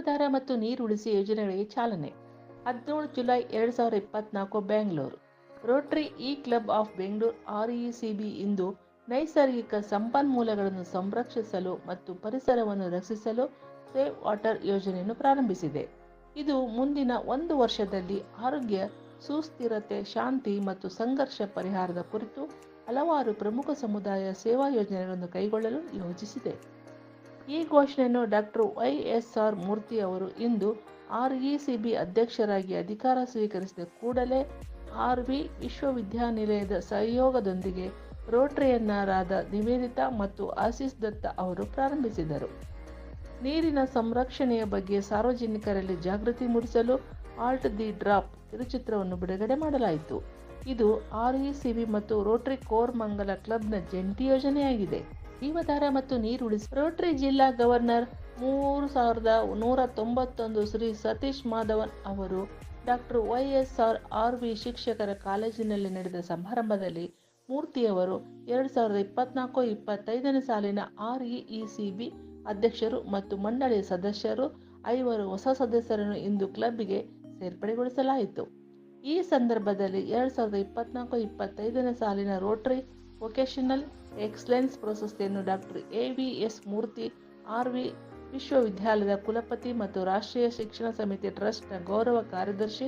ಜೀವಧಾರ ಮತ್ತು ನೀರು ಉಳಿಸಿ ಯೋಜನೆಗಳಿಗೆ ಚಾಲನೆ. ಹದಿನೇಳು ಜುಲೈ ಎರಡು ಸಾವಿರದ ಇಪ್ಪತ್ನಾಲ್ಕು, Bengaluru. Rotary E club of Bengaluru RECB ಇಂದು ನೈಸರ್ಗಿಕ ಸಂಪನ್ಮೂಲಗಳನ್ನು ಸಂರಕ್ಷಿಸಲು ಮತ್ತು ಪರಿಸರವನ್ನು ರಕ್ಷಿಸಲು ಸೇವ್ ವಾಟರ್ ಯೋಜನೆಯನ್ನು ಪ್ರಾರಂಭಿಸಿದೆ. ಇದು ಮುಂದಿನ ಒಂದು ವರ್ಷದಲ್ಲಿ ಆರೋಗ್ಯ, ಸುಸ್ಥಿರತೆ, ಶಾಂತಿ ಮತ್ತು ಸಂಘರ್ಷ ಪರಿಹಾರದ ಕುರಿತು ಹಲವಾರು ಪ್ರಮುಖ ಸಮುದಾಯ ಸೇವಾ ಯೋಜನೆಗಳನ್ನು ಕೈಗೊಳ್ಳಲು ಯೋಜಿಸಿದೆ. ಈ ಘೋಷಣೆಯನ್ನು doctor Y S R Murthy ಅವರು ಇಂದು ಆರ್ಇಸಿಬಿ ಅಧ್ಯಕ್ಷರಾಗಿ ಅಧಿಕಾರ ಸ್ವೀಕರಿಸಿದ ಕೂಡಲೇ ಆರ್ ವಿ ವಿಶ್ವವಿದ್ಯಾನಿಲಯದ ಸಹಯೋಗದೊಂದಿಗೆ ರೋಟರಿಯನ್ನರಾದ ನಿವೇದಿತಾ ಮತ್ತು ಆಶೀಸ್ ದತ್ತ ಅವರು ಪ್ರಾರಂಭಿಸಿದರು. ನೀರಿನ ಸಂರಕ್ಷಣೆಯ ಬಗ್ಗೆ ಸಾರ್ವಜನಿಕರಲ್ಲಿ ಜಾಗೃತಿ ಮೂಡಿಸಲು ಆಲ್ಟ್ ದಿ ಡ್ರಾಪ್ ಕಿರುಚಿತ್ರವನ್ನು ಬಿಡುಗಡೆ ಮಾಡಲಾಯಿತು. ಇದು ಆರ್ಇಸಿಬಿ ಮತ್ತು ರೋಟರಿ ಕೋರ್ ಮಂಗಲ ಕ್ಲಬ್ನ ಜಂಟಿ ಯೋಜನೆಯಾಗಿದೆ. ಜೀವಧಾರ ಮತ್ತು ನೀರು ಉಳಿಸಿ ರೋಟರಿ ಜಿಲ್ಲಾ ಗವರ್ನರ್ ಮೂರು ಸಾವಿರದ ನೂರ ತೊಂಬತ್ತೊಂದು ಶ್ರೀ ಸತೀಶ್ ಮಾಧವನ್ ಅವರು doctor Y S R R V ಶಿಕ್ಷಕರ ಕಾಲೇಜಿನಲ್ಲಿ ನಡೆದ ಸಮಾರಂಭದಲ್ಲಿ ಮೂರ್ತಿಯವರು ಎರಡು ಸಾವಿರದ ಇಪ್ಪತ್ನಾಲ್ಕು ಇಪ್ಪತ್ತೈದನೇ ಸಾಲಿನ ಆರ್ಇಇಸಿಬಿ ಅಧ್ಯಕ್ಷರು ಮತ್ತು ಮಂಡಳಿಯ ಸದಸ್ಯರು, ಐವರು ಹೊಸ ಸದಸ್ಯರನ್ನು ಇಂದು ಕ್ಲಬ್ಗೆ ಸೇರ್ಪಡೆಗೊಳಿಸಲಾಯಿತು. ಈ ಸಂದರ್ಭದಲ್ಲಿ ಎರಡು ಸಾವಿರದ ಇಪ್ಪತ್ನಾಲ್ಕು ಇಪ್ಪತ್ತೈದನೇ ಸಾಲಿನ ರೋಟರಿ ವೊಕೇಶನಲ್ ಎಕ್ಸಲೆನ್ಸ್ ಪ್ರಶಸ್ತಿಯನ್ನು doctor A V S Murthy R V ವಿಶ್ವವಿದ್ಯಾಲಯದ ಕುಲಪತಿ ಮತ್ತು ರಾಷ್ಟ್ರೀಯ ಶಿಕ್ಷಣ ಸಮಿತಿ ಟ್ರಸ್ಟ್ನ ಗೌರವ ಕಾರ್ಯದರ್ಶಿ,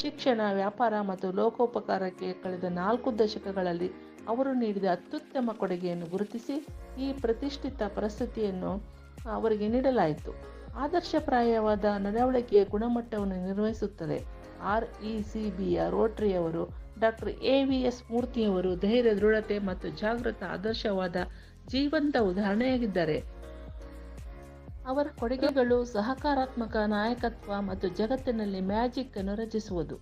ಶಿಕ್ಷಣ, ವ್ಯಾಪಾರ ಮತ್ತು ಲೋಕೋಪಕಾರಕ್ಕೆ ಕಳೆದ ನಾಲ್ಕು ದಶಕಗಳಲ್ಲಿ ಅವರು ನೀಡಿದ ಅತ್ಯುತ್ತಮ ಕೊಡುಗೆಯನ್ನು ಗುರುತಿಸಿ ಈ ಪ್ರತಿಷ್ಠಿತ ಪ್ರಸ್ತುತಿಯನ್ನು ಅವರಿಗೆ ನೀಡಲಾಯಿತು. ಆದರ್ಶಪ್ರಾಯವಾದ ನಡವಳಿಕೆಯ ಗುಣಮಟ್ಟವನ್ನು ನಿರ್ವಹಿಸುತ್ತದೆ ಆರ್ ಇ ಸಿ ಬಿಯ ರೋಟರಿಯವರು ಡಾಕ್ಟರ್ ಎ ವಿ ಎಸ್ ಮೂರ್ತಿಯವರು ಧೈರ್ಯ, ದೃಢತೆ ಮತ್ತು ಜಾಗೃತ, ಆದರ್ಶವಾದ ಜೀವಂತ ಉದಾಹರಣೆಯಾಗಿದ್ದಾರೆ. ಅವರ ಕೊಡುಗೆಗಳು ಸಹಕಾರಾತ್ಮಕ ನಾಯಕತ್ವ ಮತ್ತು ಜಗತ್ತಿನಲ್ಲಿ ಮ್ಯಾಜಿಕ್ ಅನ್ನು ರಚಿಸುವುದು.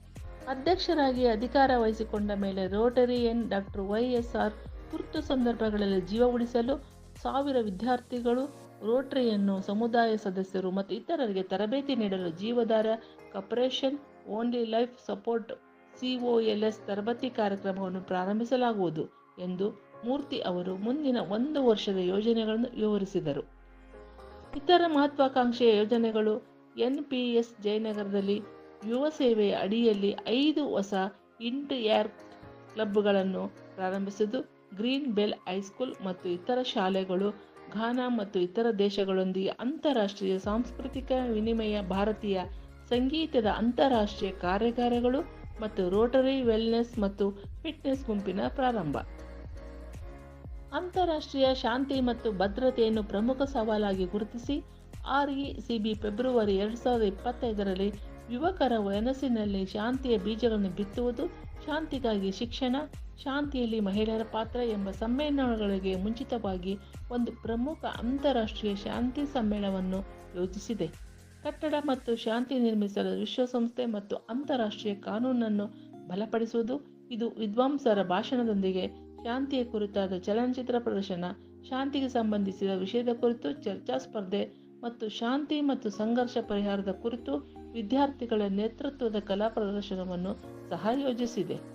ಅಧ್ಯಕ್ಷರಾಗಿ ಅಧಿಕಾರ ವಹಿಸಿಕೊಂಡ ಮೇಲೆ Rotarian doctor Y S R ತುರ್ತು ಸಂದರ್ಭಗಳಲ್ಲಿ ಜೀವ ಉಳಿಸಲು ಸಾವಿರ ವಿದ್ಯಾರ್ಥಿಗಳು, ರೋಟರಿಯನ್ನು ಸಮುದಾಯ ಸದಸ್ಯರು ಮತ್ತು ಇತರರಿಗೆ ತರಬೇತಿ ನೀಡಲು Jeevadhara compression only life support COLS ತರಬೇತಿ ಕಾರ್ಯಕ್ರಮವನ್ನು ಪ್ರಾರಂಭಿಸಲಾಗುವುದು ಎಂದು ಮೂರ್ತಿ ಅವರು ಮುಂದಿನ ಒಂದು ವರ್ಷದ ಯೋಜನೆಗಳನ್ನು ವಿವರಿಸಿದರು. ಇತರ ಮಹತ್ವಾಕಾಂಕ್ಷೆಯ ಯೋಜನೆಗಳು ಎನ್ಪಿಎಸ್ ಜಯನಗರದಲ್ಲಿ ಯುವ ಸೇವೆಯ ಅಡಿಯಲ್ಲಿ ಐದು ಹೊಸ ಇಂಟರ್ ಕ್ಲಬ್ಗಳನ್ನು ಪ್ರಾರಂಭಿಸಿದ್ದು, ಗ್ರೀನ್ ಬೆಲ್ ಹೈಸ್ಕೂಲ್ ಮತ್ತು ಇತರ ಶಾಲೆಗಳು ಘಾನಾ ಮತ್ತು ಇತರ ದೇಶಗಳೊಂದಿಗೆ ಅಂತಾರಾಷ್ಟ್ರೀಯ ಸಾಂಸ್ಕೃತಿಕ ವಿನಿಮಯ ಭಾರತೀಯ ಸಂಗೀತದ ಅಂತಾರಾಷ್ಟ್ರೀಯ ಕಾರ್ಯಾಗಾರಗಳು ಮತ್ತು ರೋಟರಿ, ವೆಲ್ನೆಸ್ ಮತ್ತು ಫಿಟ್ನೆಸ್ ಗುಂಪಿನ ಪ್ರಾರಂಭ. ಅಂತಾರಾಷ್ಟ್ರೀಯ ಶಾಂತಿ ಮತ್ತು ಭದ್ರತೆಯನ್ನು ಪ್ರಮುಖ ಸವಾಲಾಗಿ ಗುರುತಿಸಿ ಆರ್ಇಸಿಬಿ ಫೆಬ್ರವರಿ ಎರಡು ಸಾವಿರದ ಇಪ್ಪತ್ತೈದರಲ್ಲಿ ಯುವಕರ ವನಸ್ಸಿನಲ್ಲಿ ಶಾಂತಿಯ ಬೀಜಗಳನ್ನು ಬಿತ್ತುವುದು, ಶಾಂತಿಗಾಗಿ ಶಿಕ್ಷಣ, ಶಾಂತಿಯಲ್ಲಿ ಮಹಿಳೆಯರ ಪಾತ್ರ ಎಂಬ ಸಮ್ಮೇಳನಗಳಿಗೆ ಮುಂಚಿತವಾಗಿ ಒಂದು ಪ್ರಮುಖ ಅಂತಾರಾಷ್ಟ್ರೀಯ ಶಾಂತಿ ಸಮ್ಮೇಳನವನ್ನು ಯೋಜಿಸಿದೆ. ಕಟ್ಟಡ ಮತ್ತು ಶಾಂತಿ ನಿರ್ಮಿಸಲು ವಿಶ್ವಸಂಸ್ಥೆ ಮತ್ತು ಅಂತಾರಾಷ್ಟ್ರೀಯ ಕಾನೂನನ್ನು ಬಲಪಡಿಸುವುದು, ಇದು ವಿದ್ವಾಂಸರ ಭಾಷಣದೊಂದಿಗೆ ಶಾಂತಿಯ ಕುರಿತಾದ ಚಲನಚಿತ್ರ ಪ್ರದರ್ಶನ, ಶಾಂತಿಗೆ ಸಂಬಂಧಿಸಿದ ವಿಷಯದ ಕುರಿತು ಚರ್ಚಾ ಸ್ಪರ್ಧೆ ಮತ್ತು ಶಾಂತಿ ಮತ್ತು ಸಂಘರ್ಷ ಪರಿಹಾರದ ಕುರಿತು ವಿದ್ಯಾರ್ಥಿಗಳ ನೇತೃತ್ವದ ಕಲಾ ಪ್ರದರ್ಶನವನ್ನು ಸಹ ಯೋಜಿಸಿದೆ.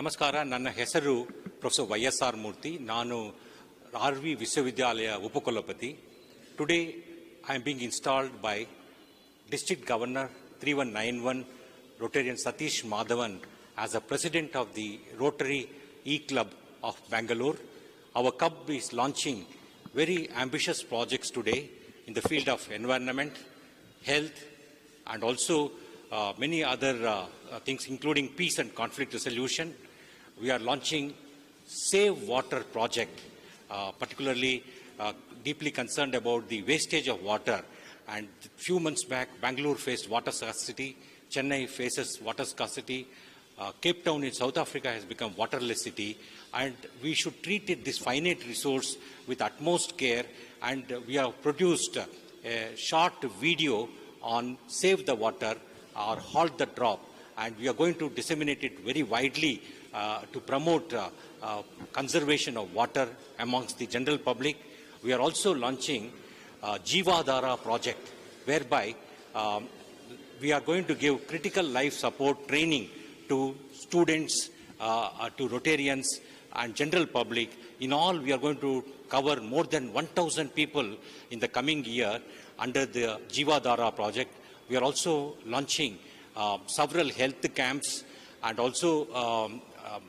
ನಮಸ್ಕಾರ ನನ್ನ ಹೆಸರು professor Y S R Murthy ನಾನು ಆರ್ ವಿ ವಿಶ್ವವಿದ್ಯಾಲಯ ಉಪಕುಲಪತಿ today I am being installed by district governor 3191 Rotarian Satish Madhavan as a president of the Rotary E Club of Bangalore. Our club is launching very ambitious projects today in the field of environment, health, and also uh, many other uh, uh, things, including peace and conflict resolution. We are launching Save Water project, uh, particularly uh, deeply concerned about the wastage of water. And few months back, Bangalore faced water scarcity, Chennai faces water scarcity, uh, Cape Town in South Africa has become waterless city, and we should treat it, this finite resource with utmost care. And we have produced a short video on Save the Water or Halt the Drop, and we are going to disseminate it very widely to promote uh, uh, conservation of water amongst the general public. We are also launching uh, Jivadara project, whereby um, we are going to give critical life support training to students, uh, uh, to Rotarians, and general public. In all, we are going to cover more than 1,000 people in the coming year under the Jivadara project. We are also launching uh, several health camps and also um, um,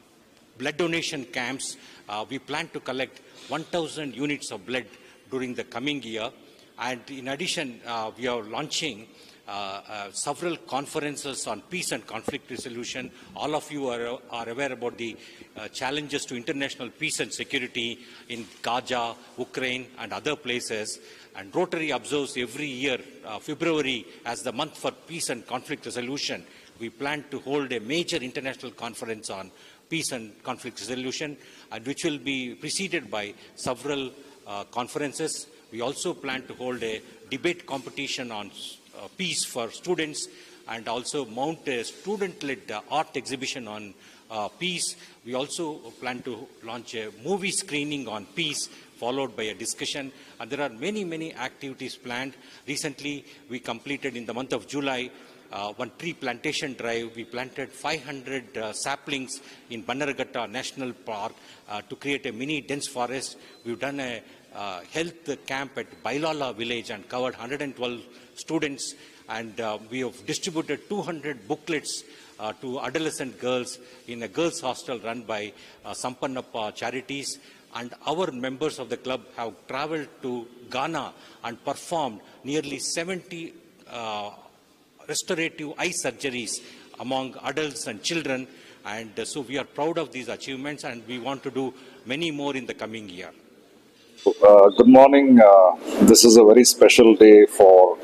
blood donation camps. Uh, we plan to collect 1,000 units of blood during the coming year. And in addition, uh, we are launching uh, uh, several conferences on peace and conflict resolution. All of you are, are aware about the uh, challenges to international peace and security in Gaza, Ukraine, and other places. And Rotary observes every year February as the month for peace and conflict resolution. We plan to hold a major international conference on peace and conflict resolution, and which will be preceded by several uh, conferences. We also plan to hold a debate competition on uh, peace for students and also mount a student-led uh, art exhibition on uh, peace. We also plan to launch a movie screening on peace followed by a discussion. And there are many, many activities planned. Recently, we completed in the month of July uh, one tree plantation drive. We planted 500 uh, saplings in Bannerghatta National Park uh, to create a mini dense forest. We've done a uh, health camp at Bailala village and covered 112 students. And uh, we have distributed 200 booklets uh, to adolescent girls in a girls' hostel run by Sampannappa Charities. And our members of the club have traveled to Ghana and performed nearly 70 uh, restorative eye surgeries among adults and children. And uh, so we are proud of these achievements and we want to do many more in the coming year. Uh, good morning. Uh, this is a very special day for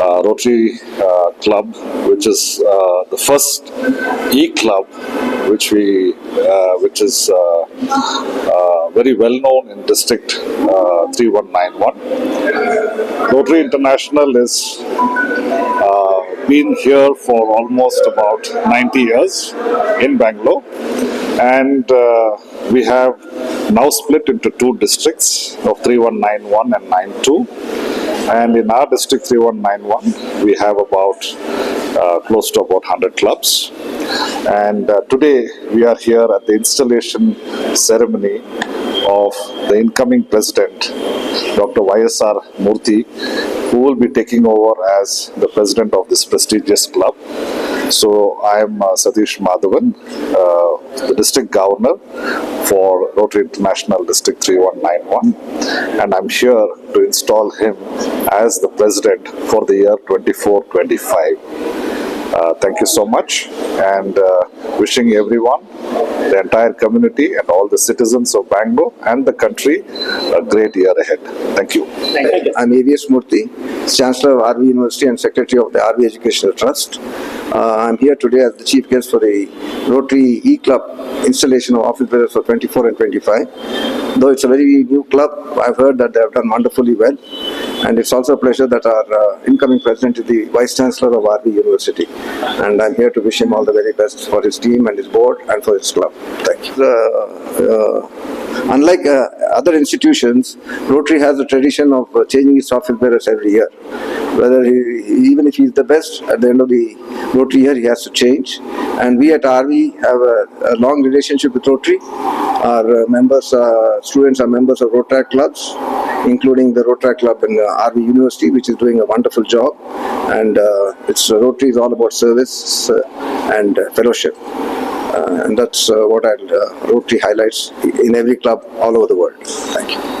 uh, Rotary uh, Club, which is uh, the first E Club, which we, which is very well known in District uh, 3191. Rotary International is been here for almost about 90 years in Bangalore, and uh, we have now split into two districts of 3191 and 92. And in our district 3191, we have about uh, close to about 100 clubs. And uh, today we are here at the installation ceremony of the incoming president, Dr. YSR Murthy, who will be taking over as the president of this prestigious club. So I am uh, Satish Madhavan, uh, the district governor for Rotary International District 3191, and I'm here to install him as the president for the year 24-25. Uh, thank you so much, and uh, wishing everyone, the entire community, and all the citizens of Bangalore and the country a great year ahead. Thank you. I'm AVS Murthy, Chancellor of RV University and Secretary of the RV Educational Trust. Uh, I'm here today as the chief guest for the Rotary E Club installation of office bearers for 24 and 25. Though it's a very new club, I've heard that they have done wonderfully well. And it's also a pleasure that our uh, incoming president is the Vice Chancellor of RV University. And I'm here to wish him all the very best for his team and his board and for his club. Thank you. Uh, unlike uh, other institutions, Rotary has a tradition of uh, changing its office bearers every year. Whether he, even if he's the best, at the end of the Rotary year, he has to change. And we at RV have a, a long relationship with Rotary. Our uh, members, uh, students are members of Rotary clubs, including the Rotary Club in uh, RV University, which is doing a wonderful job. And uh, it's Rotary is all about service uh, and uh, fellowship. Uh, and that's uh, what I'll, uh, Rotary highlights in every club all over the world. Thank you.